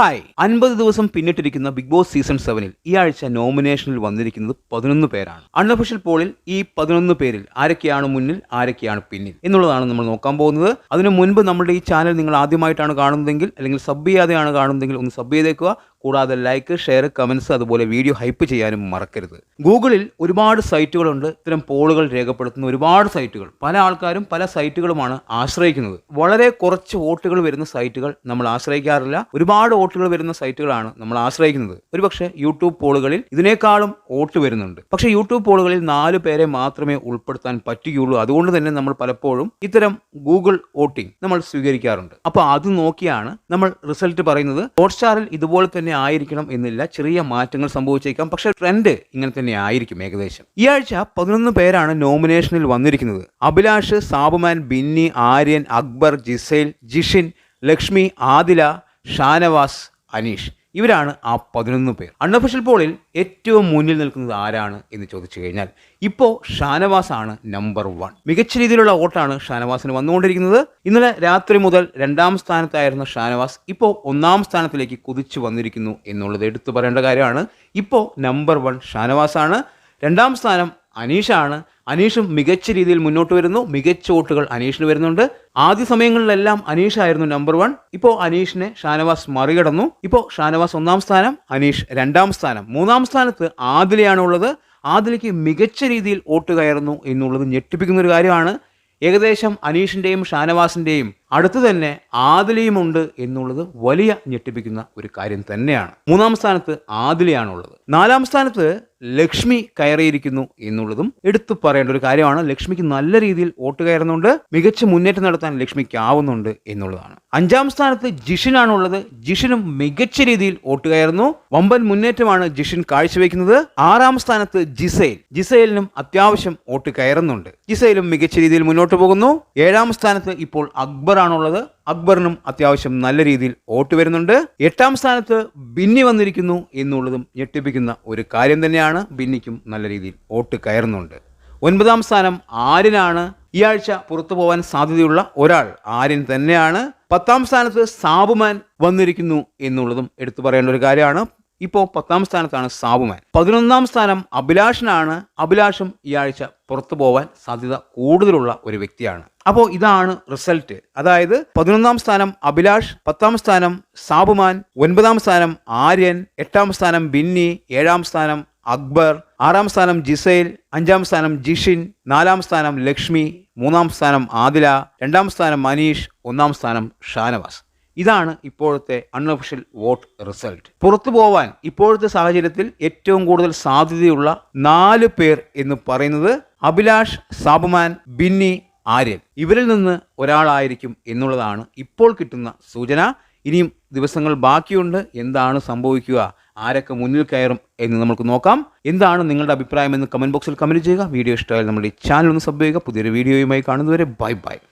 Hi. അൻപത് ദിവസം പിന്നിട്ടിരിക്കുന്ന big boss season സെവനിൽ ഈ ആഴ്ച നോമിനേഷനിൽ വന്നിരിക്കുന്നത് പതിനൊന്ന് പേരാണ്. അൺഒഫീഷ്യൽ പോളിൽ ഈ പതിനൊന്ന് പേരിൽ ആരൊക്കെയാണ് മുന്നിൽ ആരൊക്കെയാണ് പിന്നിൽ എന്നുള്ളതാണ് നമ്മൾ നോക്കാൻ പോകുന്നത്. അതിനു മുൻപ് നമ്മുടെ ഈ ചാനൽ നിങ്ങൾ ആദ്യമായിട്ടാണ് കാണുന്നതെങ്കിൽ അല്ലെങ്കിൽ സബ് ചെയ്യാതെയാണ് കാണുന്നതെങ്കിൽ ഒന്ന് സബ് ചെയ്തേക്കുക. കൂടാതെ ലൈക്ക് ഷെയർ കമൻസ് അതുപോലെ വീഡിയോ ഹൈപ്പ് ചെയ്യാനും മറക്കരുത്. ഗൂഗിളിൽ ഒരുപാട് സൈറ്റുകളുണ്ട് ഇത്തരം പോളുകൾ രേഖപ്പെടുത്തുന്ന ഒരുപാട് സൈറ്റുകൾ പല ആൾക്കാരും പല സൈറ്റുകളുമാണ് ആശ്രയിക്കുന്നത്. വളരെ കുറച്ച് വോട്ടുകൾ വരുന്ന സൈറ്റുകൾ നമ്മൾ ആശ്രയിക്കാറില്ല. ഒരുപാട് വോട്ടുകൾ വരുന്ന സൈറ്റുകളാണ് നമ്മൾ ആശ്രയിക്കുന്നത്. ഒരുപക്ഷെ യൂട്യൂബ് പോളുകളിൽ ഇതിനേക്കാളും വോട്ട് വരുന്നുണ്ട്. പക്ഷേ യൂട്യൂബ് പോളുകളിൽ നാല് പേരെ മാത്രമേ ഉൾപ്പെടുത്താൻ പറ്റുകയുള്ളൂ. അതുകൊണ്ട് തന്നെ നമ്മൾ പലപ്പോഴും ഇത്തരം ഗൂഗിൾ വോട്ടിംഗ് നമ്മൾ സ്വീകരിക്കാറുണ്ട്. അപ്പോൾ അത് നോക്കിയാണ് നമ്മൾ റിസൾട്ട് പറയുന്നത്. ഹോട്ട്സ്റ്റാറിൽ ഇതുപോലെ തന്നെ ആയിരിക്കണം എന്നില്ല. ചെറിയ മാറ്റങ്ങൾ സംഭവിച്ചേക്കാം. പക്ഷേ ട്രെൻഡ് ഇങ്ങനെ തന്നെ ആയിരിക്കും ഏകദേശം. ഈ ആഴ്ച പതിനൊന്ന് പേരാണ് നോമിനേഷനിൽ വന്നിരിക്കുന്നത്. അഭിലാഷ് സാബുമാൻ ബിന്നി ആര്യൻ അക്ബർ ജിസൈൽ ജിഷിൻ ലക്ഷ്മി ആദില ഷാനവാസ് അനീഷ്. ഇവരാണ് ആ പതിനൊന്ന് പേർ. അൺഒഫീഷ്യൽ പോളിൽ ഏറ്റവും മുന്നിൽ നിൽക്കുന്നത് ആരാണ് എന്ന് ചോദിച്ചു കഴിഞ്ഞാൽ ഇപ്പോൾ ഷാനവാസ് ആണ് നമ്പർ വൺ. മികച്ച രീതിയിലുള്ള വോട്ടാണ് ഷാനവാസിന് വന്നുകൊണ്ടിരിക്കുന്നത്. ഇന്നലെ രാത്രി മുതൽ രണ്ടാം സ്ഥാനത്തായിരുന്ന ഷാനവാസ് ഇപ്പോൾ ഒന്നാം സ്ഥാനത്തിലേക്ക് കുതിച്ചു വന്നിരിക്കുന്നു എന്നുള്ളത് എടുത്തു പറയേണ്ട കാര്യമാണ്. ഇപ്പോൾ നമ്പർ വൺ ഷാനവാസ് ആണ് രണ്ടാം സ്ഥാനം അനീഷാണ്. അനീഷും മികച്ച രീതിയിൽ മുന്നോട്ട് വരുന്നു. മികച്ച വോട്ടുകൾ അനീഷിന് വരുന്നുണ്ട്. ആദ്യ സമയങ്ങളിലെല്ലാം അനീഷായിരുന്നു നമ്പർ വൺ ഇപ്പോൾ അനീഷിനെ ഷാനവാസ് മറികടന്നു. ഇപ്പോൾ ഷാനവാസ് ഒന്നാം സ്ഥാനം അനീഷ് രണ്ടാം സ്ഥാനം. മൂന്നാം സ്ഥാനത്ത് ആദിലയാണ് ഉള്ളത്. ആദിലയ്ക്ക് മികച്ച രീതിയിൽ വോട്ട് കയറുന്നു എന്നുള്ളത് ഞെട്ടിപ്പിക്കുന്ന ഒരു കാര്യമാണ്. ഏകദേശം അനീഷിന്റെയും ഷാനവാസിന്റെയും അടുത്ത് തന്നെ ആദിലയുമുണ്ട് എന്നുള്ളത് വലിയ ഞെട്ടിപ്പിക്കുന്ന ഒരു കാര്യം തന്നെയാണ്. മൂന്നാം സ്ഥാനത്ത് ആദിലയാണുള്ളത്. നാലാം സ്ഥാനത്ത് ലക്ഷ്മി കയറിയിരിക്കുന്നു എന്നുള്ളതും എടുത്തു പറയേണ്ട ഒരു കാര്യമാണ്. ലക്ഷ്മിക്ക് നല്ല രീതിയിൽ വോട്ട് കയറുന്നുണ്ട്. മികച്ച മുന്നേറ്റം നടത്താൻ ലക്ഷ്മിക്ക് ആവുന്നുണ്ട് എന്നുള്ളതാണ്. അഞ്ചാം സ്ഥാനത്ത് ജിഷിനാണുള്ളത്. ജിഷിനും മികച്ച രീതിയിൽ വോട്ട് കയറുന്നു. വമ്പൻ മുന്നേറ്റമാണ് ജിഷിൻ കാഴ്ചവെക്കുന്നത്. ആറാം സ്ഥാനത്ത് ജിസൈൽ. ജിസൈലിനും അത്യാവശ്യം വോട്ട് കയറുന്നുണ്ട്. ജിസൈലും മികച്ച രീതിയിൽ മുന്നോട്ട് പോകുന്നു. ഏഴാം സ്ഥാനത്ത് ഇപ്പോൾ അക്ബർ ആണുള്ളത് അക്ബറിനും അത്യാവശ്യം നല്ല രീതിയിൽ വോട്ട് വരുന്നുണ്ട്. എട്ടാം സ്ഥാനത്ത് ബിന്നി വന്നിരിക്കുന്നു എന്നുള്ളതും ഞെട്ടിപ്പിക്കുന്ന ഒരു കാര്യം തന്നെയാണ് ബിന്നിക്കും നല്ല രീതിയിൽ വോട്ട് കയറുന്നുണ്ട്. ഒൻപതാം സ്ഥാനം ആര്യനാണ്. ഈ ആഴ്ച പുറത്തു പോകാൻ സാധ്യതയുള്ള ഒരാൾ ആര്യൻ തന്നെയാണ്. പത്താം സ്ഥാനത്ത് സാബുമാൻ വന്നിരിക്കുന്നു എന്നുള്ളതും എടുത്തു പറയേണ്ട ഒരു കാര്യമാണ്. ഇപ്പോൾ പത്താം സ്ഥാനത്താണ് സാബുമാൻ. പതിനൊന്നാം സ്ഥാനം അഭിലാഷനാണ്. അഭിലാഷും ഈ ആഴ്ച പുറത്തു പോകാൻ സാധ്യത കൂടുതലുള്ള ഒരു വ്യക്തിയാണ്. അപ്പോൾ ഇതാണ് റിസൾട്ട്. അതായത് പതിനൊന്നാം സ്ഥാനം അഭിലാഷ് പത്താം സ്ഥാനം സാബുമാൻ ഒൻപതാം സ്ഥാനം ആര്യൻ എട്ടാം സ്ഥാനം ബിന്നി ഏഴാം സ്ഥാനം അക്ബർ ആറാം സ്ഥാനം ജിസൈൽ അഞ്ചാം സ്ഥാനം ജിഷിൻ നാലാം സ്ഥാനം ലക്ഷ്മി മൂന്നാം സ്ഥാനം ആദില രണ്ടാം സ്ഥാനം മനീഷ് ഒന്നാം സ്ഥാനം ഷാനവാസ്. ഇതാണ് ഇപ്പോഴത്തെ അൺഒഫീഷ്യൽ വോട്ട് റിസൾട്ട് പുറത്തു പോവാൻ ഇപ്പോഴത്തെ സാഹചര്യത്തിൽ ഏറ്റവും കൂടുതൽ സാധ്യതയുള്ള നാല് പേർ എന്ന് പറയുന്നത് അഭിലാഷ് സാബുമാൻ ബിന്നി ആര്യൻ. ഇവരിൽ നിന്ന് ഒരാളായിരിക്കും എന്നുള്ളതാണ് ഇപ്പോൾ കിട്ടുന്ന സൂചന. ഇനിയും ദിവസങ്ങൾ ബാക്കിയുണ്ട്. എന്താണ് സംഭവിക്കുക? ആരൊക്കെ മുന്നിൽ കയറും എന്ന് നമുക്ക് നോക്കാം. എന്താണ് നിങ്ങളുടെ അഭിപ്രായം എന്ന് കമന്റ് ബോക്സിൽ കമന്റ് ചെയ്യുക. വീഡിയോ ഇഷ്ടമായാൽ നമ്മുടെ ഈ ചാനൽ ഒന്ന് സബ് ചെയ്യുക. പുതിയൊരു വീഡിയോയുമായി കാണുന്നവരെ ബൈ ബൈ.